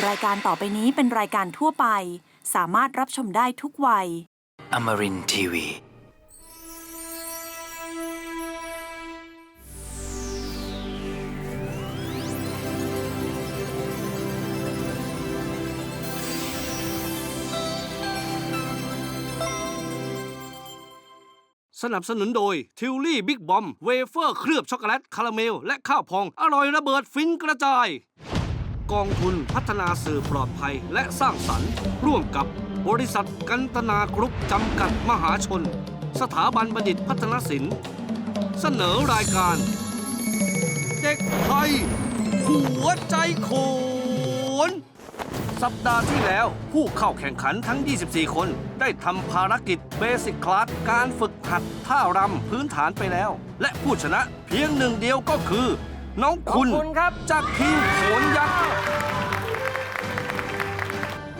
รายการต่อไปนี้เป็นรายการทั่วไป สามารถรับชมได้ทุกวัย Amarin Tiwi. สนับสนุนโดยทิวลี่บิ๊กบอม เวเฟอร์เคลือบช็อกโกแลต คาราเมล และข้าวพอง อร่อยระเบิดฟินกระจาย กองทุนพัฒนาสื่อปลอดภัยและสร้างสรรค์ ร่วมกับบริษัทกันตนากรุ๊ปจำกัดมหาชน สถาบันบัณฑิตพัฒนศิลป์เสนอรายการ เด็กไทย หัวใจโขน สัปดาห์ที่แล้วผู้เข้าแข่งขันทั้ง 24 คนได้ทำภารกิจเบสิกคลาสการฝึกหัดท่ารำพื้นฐานไปแล้ว และผู้ชนะเพียงหนึ่งเดียวก็คือ น้องคุณน้องคุณครับ จากทีมโขนยักษ์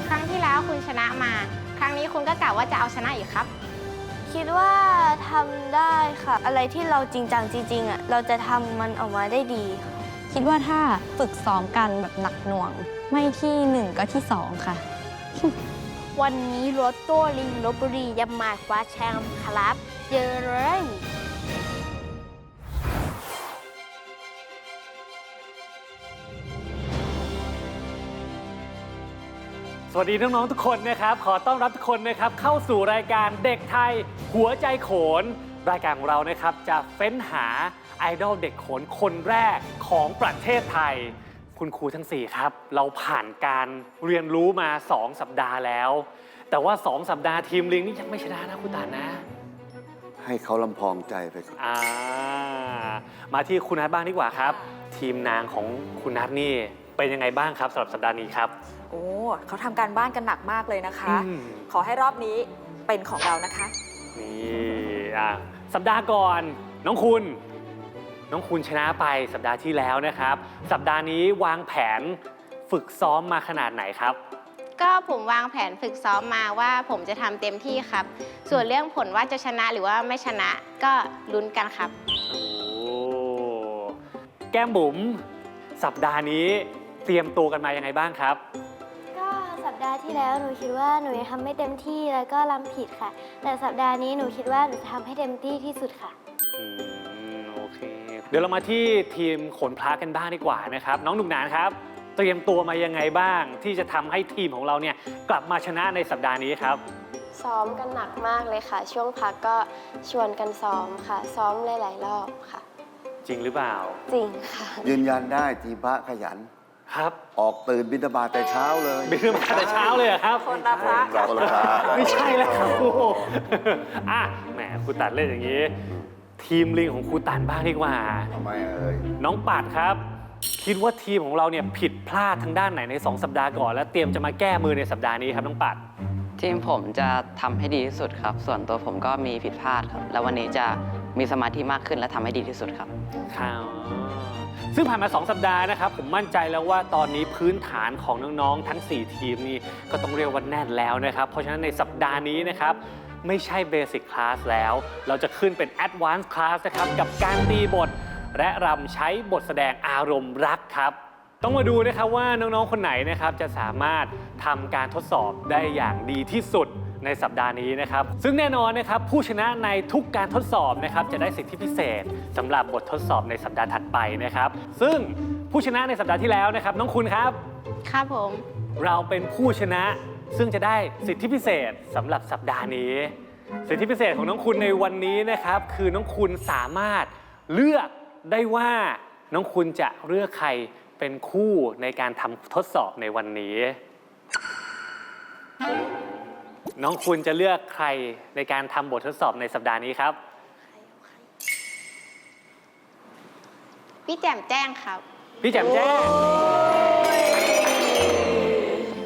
ครั้งที่แล้วคุณชนะมา ครั้งนี้คุณก็กล่าวว่าจะเอาชนะอีกครับ คิดว่าทำได้ค่ะ อะไรที่เราจริงจังจริงๆอะเราจะทำมันออกมาได้ดีค่ะคิดว่าถ้าฝึกซ้อมกันแบบหนักหน่วง ไม่ที่หนึ่งก็ที่สองค่ะ วันนี้รถโต้ลิงลบบุรีจะมาคว้าแชมป์ครับ เจอเลย สวัสดีน้องๆทุกคนนะครับ ขอต้อนรับทุกคนนะครับเข้าสู่รายการเด็กไทย หัวใจโขน รายการของเรานะครับจะเฟ้นหาไอดอลเด็กโขนคนแรกของประเทศไทย คุณครูทั้ง 4 ครับ เราผ่านการเรียนรู้มา 2 สัปดาห์แล้ว แต่ว่า 2 สัปดาห์ทีมลิงนี่ยังไม่ชนะนะคุณตานะ ให้เขาลำพองใจไปก่อนอ่ามาที่คุณนัทบ้างดีกว่าครับ ทีมนางของคุณนัทนี่เป็นยังไงบ้างครับสำหรับสัปดาห์นี้ครับ โอ้เขาทำการบ้านกันหนักมากเลยนะคะ อืม ขอให้รอบนี้เป็นของเรานะคะ นี่อะสัปดาห์ก่อนน้องคุณ น้องคุณชนะไปสัปดาห์ที่แล้วนะครับ สัปดาห์นี้วางแผนฝึกซ้อมมาขนาดไหนครับ ก็ผมวางแผนฝึกซ้อมมาว่าผมจะทำเต็มที่ครับ ส่วนเรื่องผลว่าจะชนะหรือว่าไม่ชนะก็ลุ้นกันครับ โอ้แก้มบุ๋มสัปดาห์นี้เตรียมตัวกันมายังไงบ้างครับก็สัปดาห์ ที่แล้วหนูคิดว่าหนูยังทำไม่เต็มที่แล้วก็รำผิดค่ะ แต่สัปดาห์นี้หนูคิดว่าหนูจะทำให้เต็มที่ที่สุดค่ะ อืมโอเค เดี๋ยวเรามาที่ทีมขนพระกันบ้างดีกว่านะครับ น้องหนุ่มหนานครับ เตรียมตัวมายังไงบ้าง ที่จะทำให้ทีมของเราเนี่ยกลับมาชนะในสัปดาห์นี้ครับ ซ้อมกันหนักมากเลยค่ะ ช่วงพักก็ชวนกันซ้อมค่ะ ซ้อมหลาย ๆ รอบค่ะ จริงหรือเปล่า จริงค่ะ ยืนยันได้ทีมพระขยัน ครับออกตื่นบิณฑบาตแต่เช้าเลยบินมาแต่เช้าเลยเหรอครับ คนละพระเราคนละพระไม่ใช่แล้วครับครูอะแหมครูตันเล่นอย่างนี้ ทีมลิงของครูตันบ้างดีกว่า ทำไมเอ่ยน้องปัดครับ คิดว่าทีมของเราเนี่ยผิดพลาดทางด้านไหนใน 2 สัปดาห์ก่อน แล้วเตรียมจะมาแก้มือในสัปดาห์นี้ครับน้องปัด ทีมผมจะทำให้ดีที่สุดครับ ส่วนตัวผมก็มีผิดพลาดครับ แล้ววันนี้จะ มีสมาธิมากขึ้นและทำให้ดีที่สุดครับครับซึ่งผ่านมา 2 สัปดาห์นะครับ ผมมั่นใจแล้วว่าตอนนี้พื้นฐานของน้องๆ ทั้ง 4 ทีมนี่ก็ต้องเรียกว่าแน่นแล้วนะครับ เพราะฉะนั้นในสัปดาห์นี้นะครับ ไม่ใช่เบสิกคลาสแล้ว เราจะขึ้นเป็นแอดวานซ์คลาสนะครับ กับการตีบท และรำใช้บทแสดงอารมณ์รักครับ ต้องมาดูนะครับว่าน้องๆ คนไหนนะครับจะสามารถทำการทดสอบได้อย่างดีที่สุด ในสัปดาห์นี้นะครับ ซึ่งแน่นอนนะครับผู้ชนะในทุกการทดสอบนะครับจะได้สิทธิพิเศษสำหรับบททดสอบในสัปดาห์ถัดไปนะครับ ซึ่งผู้ชนะในสัปดาห์ที่แล้วนะครับน้องคุณครับ ครับผม เราเป็นผู้ชนะ ซึ่งจะได้สิทธิพิเศษสำหรับสัปดาห์นี้ สิทธิพิเศษของน้องคุณในวันนี้นะครับ คือน้องคุณสามารถเลือกได้ว่าน้องคุณจะเลือกใครเป็นคู่ในการทำทดสอบในวันนี้ น้องคุณจะเลือกใครในการทำบททดสอบในสัปดาห์นี้ครับ พี่แจ่มแจ้งครับ พี่แจ่มแจ้ง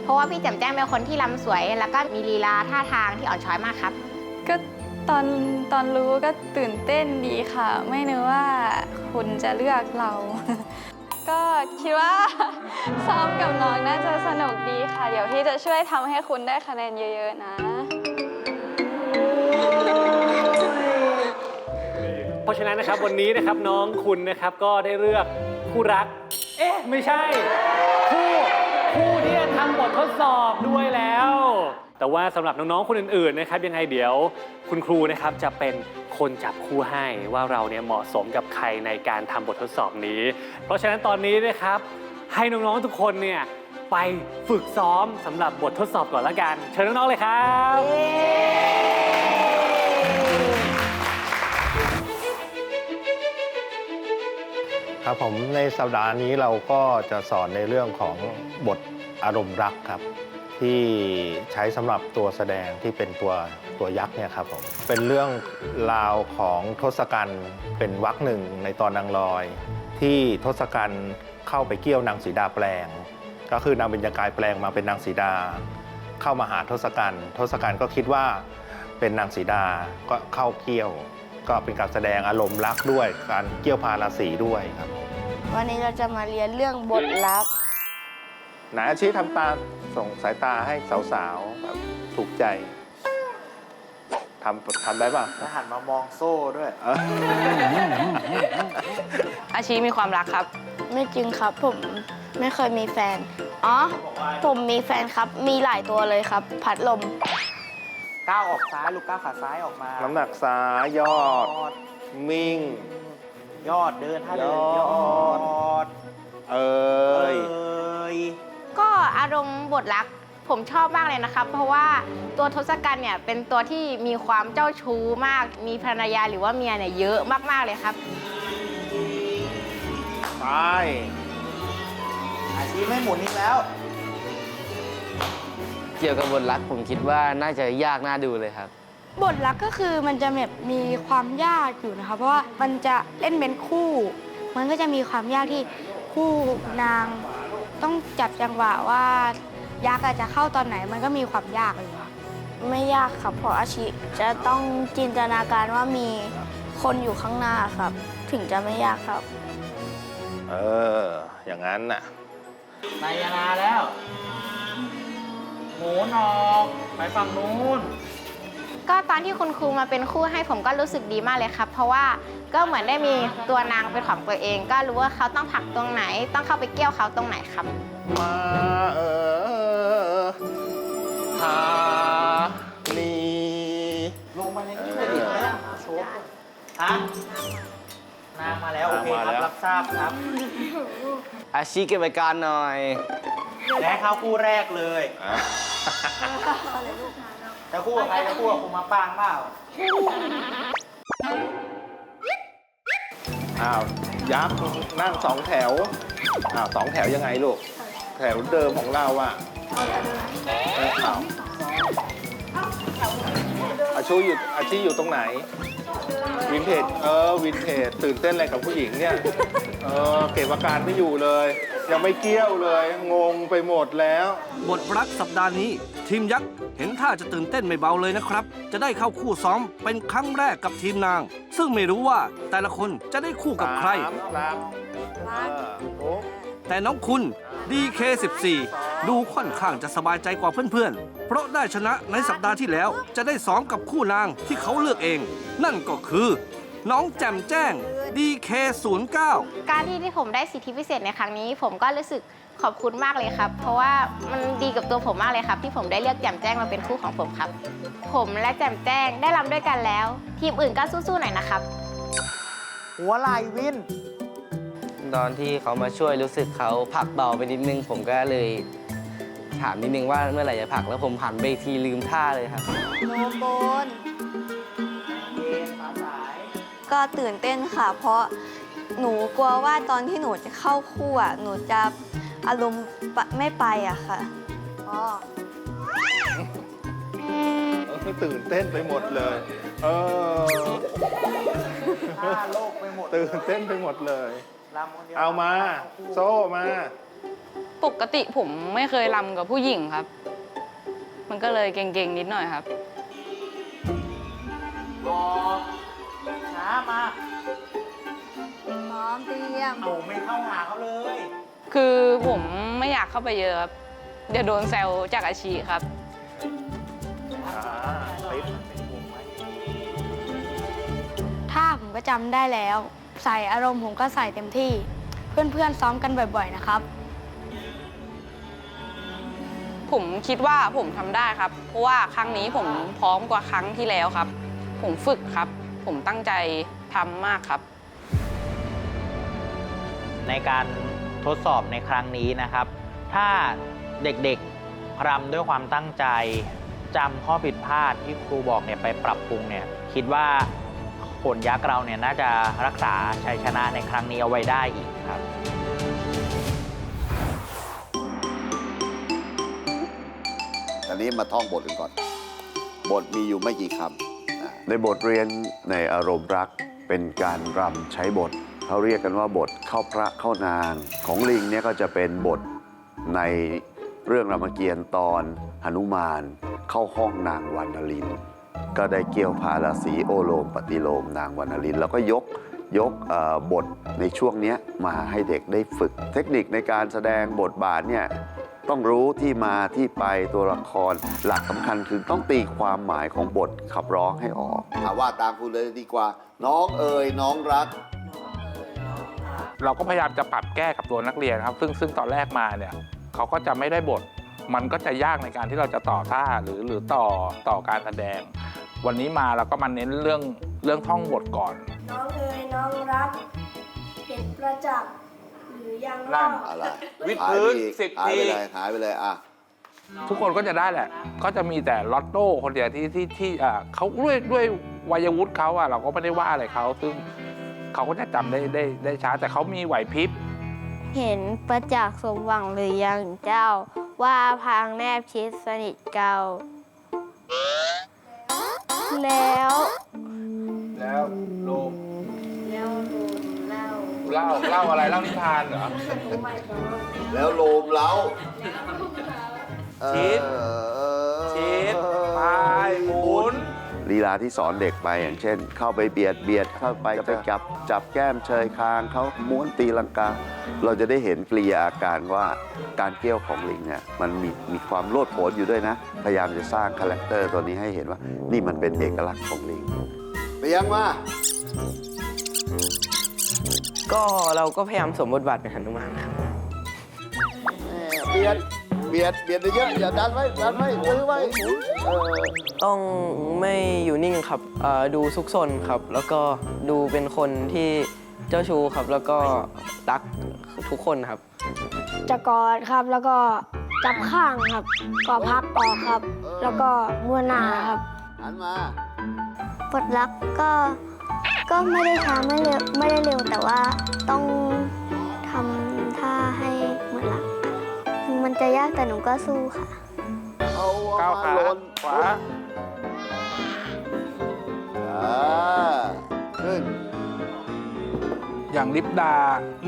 เพราะว่าพี่แจ่มแจ้งเป็นคนที่รำสวย แล้วก็มีลีลาท่าทางที่อ่อนช้อยมากครับ ก็ตอนตอนรู้ก็ตื่นเต้นดีค่ะ ไม่นึกว่าคุณจะเลือกเรา ก็คิดว่า ซ้อมกับน้องน่าจะสนุกดีค่ะ เดี๋ยวพี่จะช่วยทำให้คุณได้คะแนนเยอะๆนะ เพราะฉะนั้นนะครับวันนี้นะครับน้องคุณนะครับก็ได้เลือกคู่รัก เอ๊ะ ไม่ใช่ คู่คู่ที่จะทำบททดสอบด้วยแล้ว แต่ว่าสำหรับน้องๆคนอื่นๆนะครับยังไงเดี๋ยวคุณครูนะครับจะเป็นคนจับคู่ให้ว่าเราเนี่ยเหมาะสมกับใครในการทำบททดสอบนี้ เพราะฉะนั้นตอนนี้นะครับให้น้องๆทุกคนเนี่ยไปฝึกซ้อมสำหรับบททดสอบก่อนละกัน เชิญน้องๆเลยครับครับผมในสัปดาห์นี้เราก็จะสอนในเรื่องของบทอารมณ์รักครับ ที่ใช้สำหรับตัวแสดงที่เป็นตัวตัวยักษ์เนี่ยครับผมเป็นเรื่องราวของทศกัณฐ์เป็นวรรคหนึ่งในตอนนางลอย ที่ทศกัณฐ์เข้าไปเกี่ยวนางสีดาแปลง ก็คือนางเบญจกายแปลงมาเป็นนางสีดา เข้ามาหาทศกัณฐ์ทศกัณฐ์ก็คิดว่าเป็นนางสีดาก็เข้าเกี่ยว ก็เป็นการแสดงอารมณ์รักด้วย การเกี่ยวพาราสีด้วยครับ วันนี้เราจะมาเรียนเรื่องบทลับ หนอาชีทำตาส่งสายตาให้สาวๆแบบถูกใจทำทำได้ป่ะแล้วหันมามองโซ่ด้วยเอออาชีมีความรักครับ ไม่จริงครับผมไม่เคยมีแฟน อ๋อ ผมมีแฟนครับ มีหลายตัวเลยครับ พัดลม ก้าวออกซ้ายลูกก้าวขาซ้ายออกมาน้ำหนักซ้ายยอดมิ่ง ยอดเดินท่าเดินยยออดดเอเอ้ย ย ก็อารมณ์บทรักผมชอบมากเลยนะครับเพราะว่าตัวทศกัณฐ์เนี่ยเป็นตัวที่มีความเจ้าชู้มาก มีภรรยาหรือว่าเมียเนี่ยเยอะมากๆเลยครับ ไปอาชีพไม่หมุนอีกแล้ว เกี่ยวกับบทรักผมคิดว่าน่าจะยากน่าดูเลยครับ บทลักก็คือมันจะแบบมีความยากอยู่นะคะเพราะว่ามันจะเล่นเป็นคู่ มันก็จะมีความยากที่คู่นาง ต้องจับจังหวะว่ายักษ์อาจจะเข้าตอนไหนมันก็มีความยากเลยค่ะไม่ยากครับเพราะอาชิจะต้องจินตนาการว่ามีคนอยู่ข้างหน้าครับ ถึงจะไม่ยากครับ เออ อย่างนั้นน่ะนายนาแล้ว หมุนออกไปฝั่งนู้น ก็ตอนที่คุณครูมาเป็นคู่ให้ผมก็รู้สึกดีมากเลยครับ เพราะว่าก็เหมือนได้มีตัวนางเป็นของตัวเอง ก็รู้ว่าเขาต้องผลักตรงไหน ต้องเข้าไปเกี่ยวเขาตรงไหนครับ มาเออทานีลงมาในนี้เลยดิไม่ได้โชว์ฮะนางมาแล้ว โอเคครับ รับทราบครับ อาชีเก็บรายการหน่อย และเข้าคู่แรกเลย จะคู่กับใครจะคู่กับคุณมาปางเปล่าอ้าวยักษ์นั่งสองแถวอ้าวสองแถวยังไงลูก แถวเดิมของเราอะเอออ้าวอาชูอยู่อาชีอยู่ตรงไหน วินเทจเออวินเทจตื่นเต้นอะไรกับผู้หญิงเนี่ย เออเก็บอาการไม่อยู่เลย ยังไม่เกี้ยวเลย งงไปหมดแล้ว บทรักสัปดาห์นี้ ทีมยักษ์เห็นท่าจะตื่นเต้นไม่เบาเลยนะครับ จะได้เข้าคู่ซ้อมเป็นครั้งแรกกับทีมนาง ซึ่งไม่รู้ว่าแต่ละคนจะได้คู่กับใคร สามครับเออโอ้แต่น้องคุณ DK14 ดูค่อนข้างจะสบายใจกว่าเพื่อนๆ เพราะได้ชนะในสัปดาห์ที่แล้วจะได้ซ้อมกับคู่นางที่เขาเลือกเอง นั่นก็คือ น้องแจ่มแจ้ง DK09 การที่ที่ผมได้สิทธิพิเศษในครั้งนี้ ผมก็รู้สึกขอบคุณมากเลยครับ เพราะว่ามันดีกับตัวผมมากเลยครับ ที่ผมได้เลือกแจ่มแจ้งมาเป็นคู่ของผมครับ ผมและแจ่มแจ้งได้รำด้วยกันแล้ว ทีมอื่นก็สู้ๆหน่อยนะครับ หัวไหลวิน ตอนที่เขามาช่วยรู้สึกเขาผลักเบาไปนิดนึง ผมก็เลยถามนิดนึงว่าเมื่อไหร่จะผลักแล้วผมหันไปอีกทีลืมท่าเลยครับโนโกนเย็นขาสาย ก็ตื่นเต้นค่ะ เพราะหนูกลัวว่าตอนที่หนูจะเข้าคู่อะหนูจะอารมณ์ปะไม่ไปอะค่ะอ๋อเออตื่นเต้นไปหมดเลย เออท่าโลกไปหมด ตื่นเต้นไปหมดเลยลำคนเดียวเอามา โซ่มา ปกติผมไม่เคยรำกับผู้หญิงครับ มันก็เลยเก่งๆนิดหน่อยครับออกช้า มาพร้อมเตรียมหนูไม่เข้าหาเขาเลย คือผมไม่อยากเข้าไปเยอะครับ เดี๋ยวโดนแซวจากอาชีครับ อ่าติดถ้าผมก็จำได้แล้ว ใส่อารมณ์ผมก็ใส่เต็มที่ เพื่อนๆซ้อมกันบ่อยๆนะครับ ผมคิดว่าผมทำได้ครับ เพราะว่าครั้งนี้ผมพร้อมกว่าครั้งที่แล้วครับ ผมฝึกครับ ผมตั้งใจทำมากครับ ในการทดสอบในครั้งนี้นะครับ ถ้าเด็กๆรำด้วยความตั้งใจจำข้อผิดพลาดที่ครูบอกเนี่ยไปปรับปรุงเนี่ยคิดว่าขนยักษ์เราเนี่ยน่าจะรักษาชัยชนะในครั้งนี้เอาไว้ได้อีกครับตอนนี้มาท่องบทกันก่อน บทมีอยู่ไม่กี่คำอ่า ในบทเรียนในอารมณ์รักเป็นการรำใช้บทเขาเรียกกันว่าบทเข้าพระเข้านาง ของลิงเนี่ยก็จะเป็นบทในเรื่องรามเกียรติ์ตอนหนุมาน เข้าห้องนางวรรณลิน ก็ได้เกี่ยวพาราสีโอโลมปฏิโลมนางวรรณลิน แล้วก็ยกยกบทในช่วงนี้มาให้เด็กได้ฝึก เทคนิคในการแสดงบทบาทเนี่ย ต้องรู้ที่มาที่ไปตัวละคร หลักสำคัญคือต้องตีความหมายของบทขับร้องให้ออกถามว่าตามคุณเลยดีกว่า น้องเอ๋ยน้องรัก เราก็พยายามจะปรับแก้กับตัวนักเรียนครับ ซึ่งซึ่งตอนแรกมาเนี่ยเขาก็จะไม่ได้บท มันก็จะยากในการที่เราจะต่อท่าหรือหรือต่อต่อการแสดง วันนี้มาเราก็มาเน้นเรื่องเรื่องท่องบทก่อน น้องเอ๋ยน้องรัก เห็นประจักษ์ หรือยังนั่เล่านอะไรวิดพื้นหายไปอีกสิบหายไปทีเลยหายไปเลยอะ ทุกคนก็จะได้แหละ ก็จะมีแต่ลอตโต้คนเดียวที่ที่ที่อ่าเขาด้วยด้วยวัยวุฒิเขาอะเราก็ไม่ได้ว่าอะไรเขาซึ่งเขาก็จะจำได้ได้ได้ช้าแต่เขามีไหวพริบ เห็นประจักษ์สมหวังหรือยังเจ้า ว่าพางแนบชิดสนิทเก่า แล้ว แล้วโลมแล้วดู เล่าเล่าเล่าอะไรเล่านิทานเหรอแล้วโลมเล้าชิดเออชิดพายหมุนลีลาที่สอนเด็กไปอย่างเช่น เข้าไปเบียดเบียดเข้าไปจะไปจับจับแก้มเชยคางเขาม้วนตีลังกา เราจะได้เห็นกริยาอาการว่าการเกี้ยวของลิงเนี่ยมันมีมีความโลดโผนอยู่ด้วยนะ พยายามจะสร้างคาแรคเตอร์ตัวนี้ให้เห็นว่า นี่มันเป็นเอกลักษณ์ของลิงเปียงมา ก็เราก็พยายามสวมบทบาทเป็นหนุมานครับ เบียด เบียด เบียดเยอะๆอย่าดันไว้ ดันไว้ซื้อไว้เออต้องไม่อยู่นิ่งครับเอ่อดูซุกซนครับ แล้วก็ดูเป็นคนที่เจ้าชู้ครับ แล้วก็รักทุกคนครับ จะกอดครับแล้วก็จับข้างครับ ก็พักออกครับ แล้วก็ม้วนหน้าครับหันมาบทรักก็ ก็ไม่ได้ช้าไม่เร็วไม่ได้เร็วแต่ว่าต้องทำท่าให้เหมือนรักถึงมันจะยากแต่หนูก็สู้ค่ะเอาก้าวมาขาหล่นขวาอ่าขึ้น อย่างลิปดา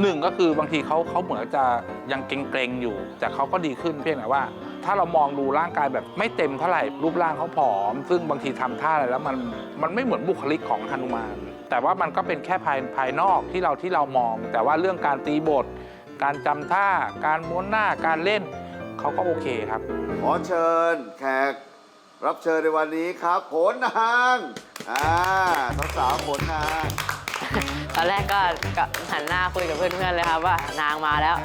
หนึ่งก็คือบางทีเขาเขาเหมือนจะยังเกรงๆอยู่ แต่เขาก็ดีขึ้นเพียงแต่ว่า ถ้าเรามองดูร่างกายแบบไม่เต็มเท่าไหร่รูปร่างเขาผอม ซึ่งบางทีทำท่าอะไรแล้วมันมันไม่เหมือนบุคลิกของฮนุมาน แต่ว่ามันก็เป็นแค่ภายภายนอกที่เราที่เรามอง แต่ว่าเรื่องการตีบท การจำท่า การม้วนหน้าการเล่นเขาก็โอเคครับ ขอเชิญแขกรับเชิญในวันนี้ครับผลนางอ่าสาวๆผลนางตอนแรกก็ก็หันหน้าคุยกับเพื่อนๆเลยครับว่านางมาแล้ว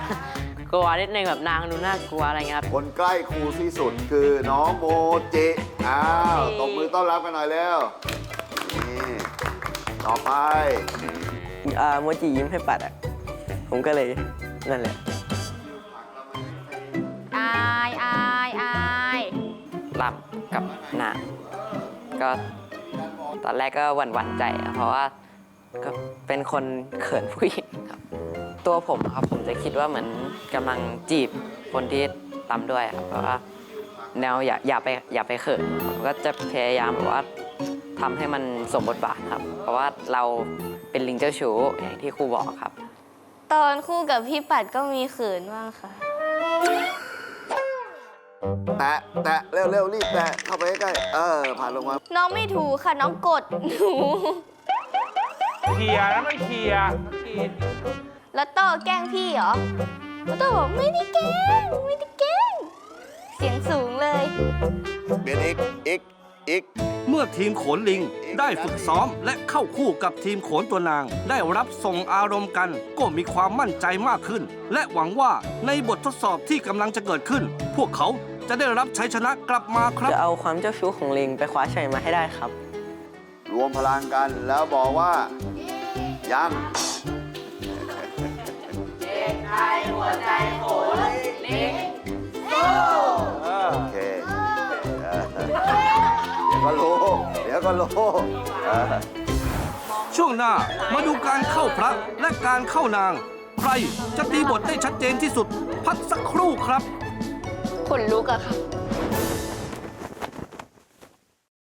กลัวนิดนึงแบบนางดูน่ากลัวอะไรเงี้ยครับ คนใกล้ครูที่สุดคือน้องโมจิอ้าวตบมือต้อนรับกันหน่อยเร็วนี่ต่อไป อ่าโมจิยิ้มให้ปัดอะ ผมก็เลยนั่นแหละ อายอายอายรำกับนางก็ตอนแรกก็หวั่นหวั่นๆใจอะเพราะว่าก็เป็นคนเขินผู้หญิงครับ ตัวผมอะครับผมจะคิดว่าเหมือนกำลังจีบคนที่รำด้วยครับเพราะว่าแนวอย่าอย่าไปอย่าไปเขินผมก็จะพยายามแบบว่าทำให้มันสมบทบาทครับ เพราะว่าเราเป็นลิงเจ้าชู้อย่างที่ครูบอกครับ ตอนคู่กับพี่ปัดก็มีเขินบ้างค่ะ แตะแตะเร็วเร็วรีบแตะเข้าไปใกล้ๆเออ ผ่านลงมาน้องไม่ถูค่ะน้องกดหนู เคลียร์นะมันเคลียร์ แล้วโต้แกล้งพี่เหรอแล้วโต้บอกไม่ได้แกล้งไม่ได้แกล้งเสียงสูงเลยเบียดอีก อีก อีก เมื่อทีมโขนลิงได้ฝึกซ้อมและเข้าคู่กับทีมโขนตัวนาง ได้รับส่งอารมณ์กัน ก็มีความมั่นใจมากขึ้น และหวังว่าในบททดสอบที่กำลังจะเกิดขึ้น พวกเขาจะได้รับชัยชนะกลับมาครับ จะเอาความเจ้าชู้ของลิงไปคว้าชัยมาให้ได้ครับ รวมพลังกันแล้วบอกว่า ยัง ใจหัวใจโอเคเออเดี๋ยวก็รู้ เดี๋ยวก็รู้เออช่วงหน้ามาดูการเข้าพระและการเข้านาง ใครจะตีบทได้ชัดเจนที่สุด พักสักครู่ครับ ขนลุกอะครับ